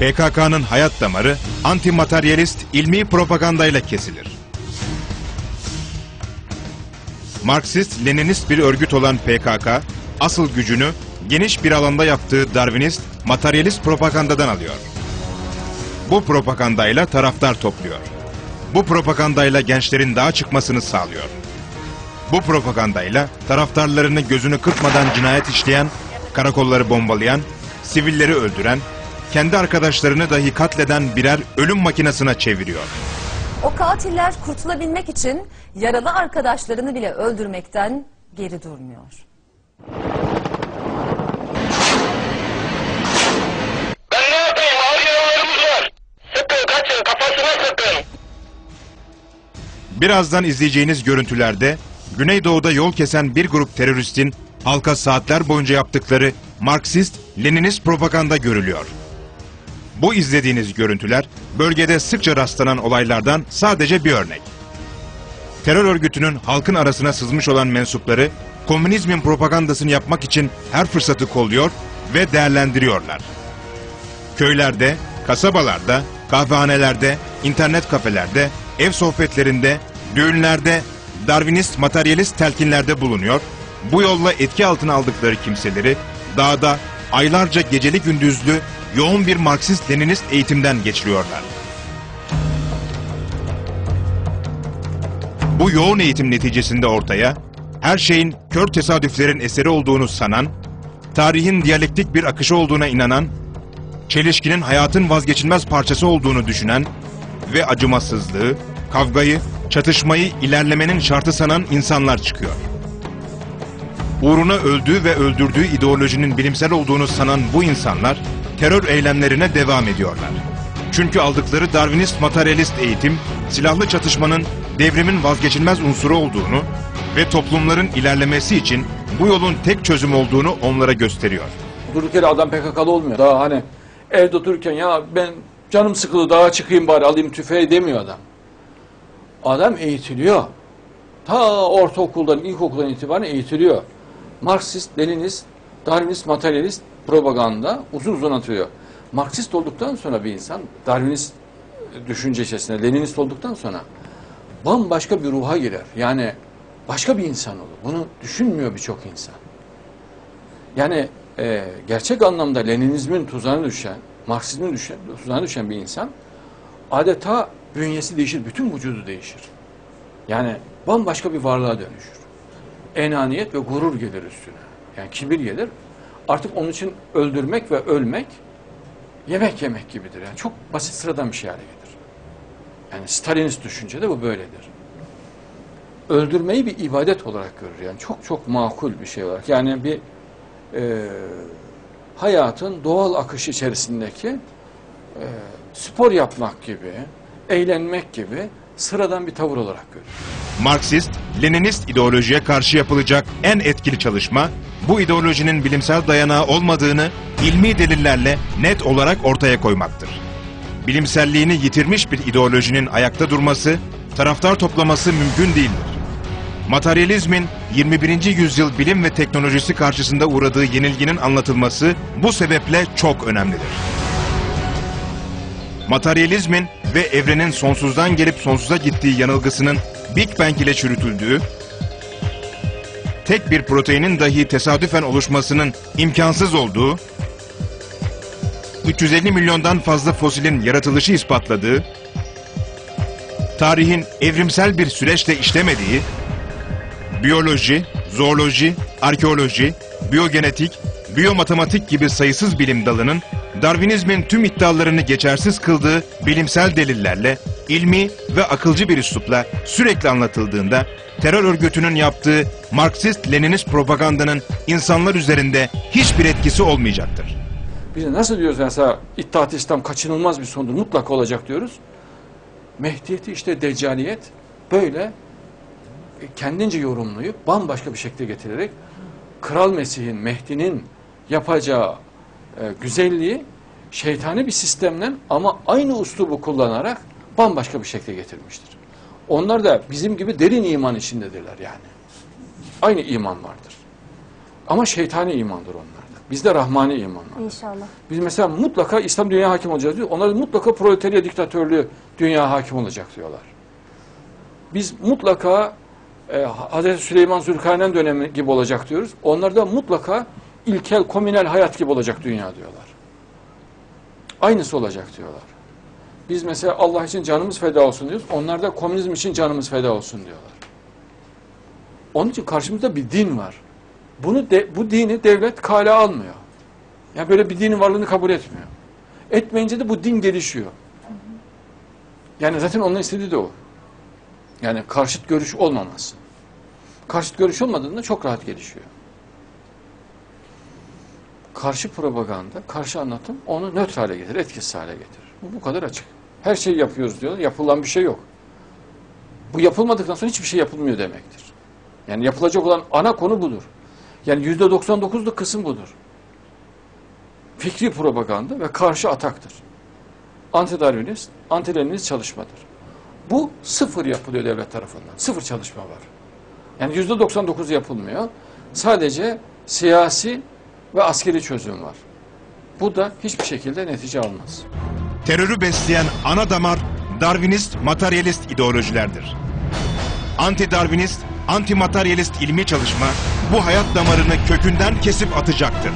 PKK'nın hayat damarı antimateryalist ilmi propagandayla kesilir. Marksist-Leninist bir örgüt olan PKK, asıl gücünü geniş bir alanda yaptığı Darwinist, materyalist propagandadan alıyor. Bu propagandayla taraftar topluyor. Bu propagandayla gençlerin dağa çıkmasını sağlıyor. Bu propagandayla taraftarlarını gözünü kırpmadan cinayet işleyen, karakolları bombalayan, sivilleri öldüren, kendi arkadaşlarını dahi katleden birer ölüm makinesine çeviriyor. O katiller kurtulabilmek için yaralı arkadaşlarını bile öldürmekten geri durmuyor. Ben ne yapayım? Ağır yaralarımız var. Sıkın kaçın kafasına sıkın. Birazdan izleyeceğiniz görüntülerde Güneydoğu'da yol kesen bir grup teröristin halka saatler boyunca yaptıkları Marksist-Leninist propaganda görülüyor. Bu izlediğiniz görüntüler bölgede sıkça rastlanan olaylardan sadece bir örnek. Terör örgütünün halkın arasına sızmış olan mensupları komünizmin propagandasını yapmak için her fırsatı kolluyor ve değerlendiriyorlar. Köylerde, kasabalarda, kahvehanelerde, internet kafelerde, ev sohbetlerinde, düğünlerde, Darwinist materyalist telkinlerde bulunuyor. Bu yolla etki altına aldıkları kimseleri dağda aylarca geceli gündüzlü yoğun bir Marksist-Leninist eğitimden geçiriyorlar. Bu yoğun eğitim neticesinde ortaya her şeyin kör tesadüflerin eseri olduğunu sanan, tarihin diyalektik bir akışı olduğuna inanan çelişkinin hayatın vazgeçilmez parçası olduğunu düşünen ve acımasızlığı, kavgayı, çatışmayı ilerlemenin şartı sanan insanlar çıkıyor. Uğruna öldüğü ve öldürdüğü ideolojinin bilimsel olduğunu sanan bu insanlar terör eylemlerine devam ediyorlar. Çünkü aldıkları Darwinist materyalist eğitim, silahlı çatışmanın devrimin vazgeçilmez unsuru olduğunu ve toplumların ilerlemesi için bu yolun tek çözüm olduğunu onlara gösteriyor. Durduk yere adam PKK'lı olmuyor. Daha hani evde otururken ya ben canım sıkıldı daha çıkayım bari alayım tüfeği demiyor adam. Adam eğitiliyor. Ta ortaokuldan, ilkokuldan itibaren eğitiliyor. Marksist, Leninist, Darwinist, materyalist propaganda uzun uzun atıyor. Marksist olduktan sonra bir insan, Darwinist düşünce içerisinde, Leninist olduktan sonra bambaşka bir ruha girer. Yani başka bir insan olur. Bunu düşünmüyor birçok insan. Yani e, gerçek anlamda Leninizmin tuzağına düşen, Marksizmin düşen, tuzağına düşen bir insan adeta bünyesi değişir, bütün vücudu değişir. Yani bambaşka bir varlığa dönüşür. Enaniyet ve gurur gelir üstüne. Yani kibir gelir. Artık onun için öldürmek ve ölmek yemek yemek gibidir. Yani çok basit sıradan bir şey hale gelir. Yani Stalinist düşüncede bu böyledir. Öldürmeyi bir ibadet olarak görür. Yani çok çok makul bir şey olarak. Yani bir e, hayatın doğal akışı içerisindeki e, spor yapmak gibi, eğlenmek gibi sıradan bir tavır olarak görür. Marksist, Leninist ideolojiye karşı yapılacak en etkili çalışma, bu ideolojinin bilimsel dayanağı olmadığını ilmi delillerle net olarak ortaya koymaktır. Bilimselliğini yitirmiş bir ideolojinin ayakta durması, taraftar toplaması mümkün değildir. Materyalizmin 21. yüzyıl bilim ve teknolojisi karşısında uğradığı yenilginin anlatılması bu sebeple çok önemlidir. Materyalizmin ve evrenin sonsuzdan gelip sonsuza gittiği yanılgısının Big Bang ile çürütüldüğü, tek bir proteinin dahi tesadüfen oluşmasının imkansız olduğu, 350 milyondan fazla fosilin yaratılışı ispatladığı, tarihin evrimsel bir süreçle işlemediği, biyoloji, zooloji, arkeoloji, biyogenetik, biyomatematik gibi sayısız bilim dalının Darwinizmin tüm iddialarını geçersiz kıldığı bilimsel delillerle, ilmi ve akılcı bir üslupla sürekli anlatıldığında terör örgütünün yaptığı Marksist-Leninist propagandanın insanlar üzerinde hiçbir etkisi olmayacaktır. Biz nasıl diyoruz mesela İttihat İslam kaçınılmaz bir sondur mutlaka olacak diyoruz. Mehdiyeti işte deccaliyet böyle e, kendince yorumlayıp bambaşka bir şekilde getirerek Kral Mesih'in, Mehdi'nin yapacağı e, güzelliği şeytani bir sistemden ama aynı uslubu kullanarak bambaşka bir şekilde getirmiştir. Onlar da bizim gibi derin iman içindedirler yani. Aynı iman vardır. Ama şeytani imandır onlarda. Bizde rahmani iman var. İnşallah. Biz mesela mutlaka İslam dünya hakim olacağız diyor. Onlar mutlaka proletarya diktatörlüğü dünya hakim olacak diyorlar. Biz mutlaka e, Hazreti Süleyman Zülkarneyn dönemi gibi olacak diyoruz. Onlar da mutlaka ilkel, komünel hayat gibi olacak dünya diyorlar. Aynısı olacak diyorlar. Biz mesela Allah için canımız feda olsun diyoruz. Onlar da komünizm için canımız feda olsun diyorlar. Onun için karşımızda bir din var. Bunu de, bu dini devlet kale almıyor. Yani böyle bir dinin varlığını kabul etmiyor. Etmeyince de bu din gelişiyor. Yani zaten onun istediği de o. Yani karşıt görüş olmaması. Karşıt görüş olmadığında çok rahat gelişiyor. Karşı propaganda, karşı anlatım onu nötr hale getirir, etkisiz hale getirir. Bu bu kadar açık. Her şeyi yapıyoruz diyorlar, yapılan bir şey yok. Bu yapılmadıktan sonra hiçbir şey yapılmıyor demektir. Yani yapılacak olan ana konu budur. Yani yüzde 99'luk kısım budur. Fikri propaganda ve karşı ataktır. Anti-Darwinist, anti-Leninist çalışmadır. Bu sıfır yapılıyor devlet tarafından. Sıfır çalışma var. Yani yüzde 99 yapılmıyor. Sadece siyasi ve askeri çözüm var. Bu da hiçbir şekilde netice almaz. Terörü besleyen ana damar Darwinist, materyalist ideolojilerdir. Anti-Darwinist, anti-materyalist ilmi çalışma bu hayat damarını kökünden kesip atacaktır.